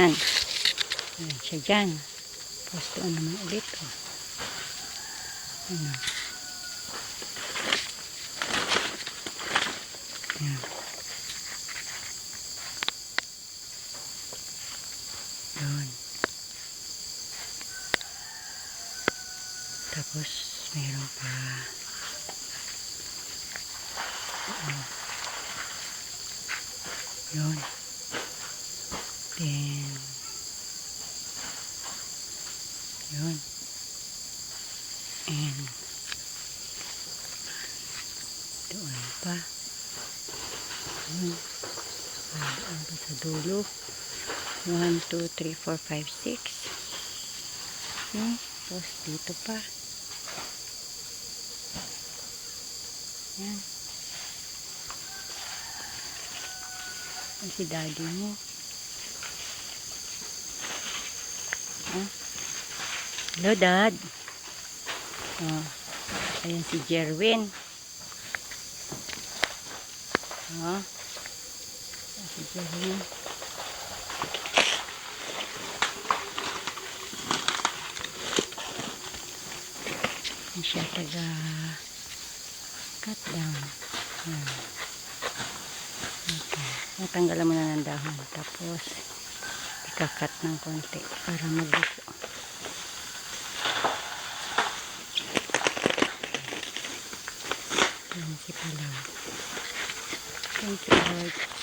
Yan. Yan siya dyan. Doon naman ulit. Oh. Ano. Yan. Tapos, meron pa. Oh. Yun. Then, yun. And, doon pa. Yun. Ah, Doon pa sa dulo. 1, 2, 3, 4, 5, 6. Hmm. Tapos dito pa. Yan. Yan si daddy mo. Hello, dad. Oh. Ayan si Jerwin. Oh. Ayan si Jerwin. Yan siya taga cut down. Yan. Okay. Natanggalan mo na ng dahon. Tapos, ikakat ng konti para Yan si Palaw. Thank you, Lord.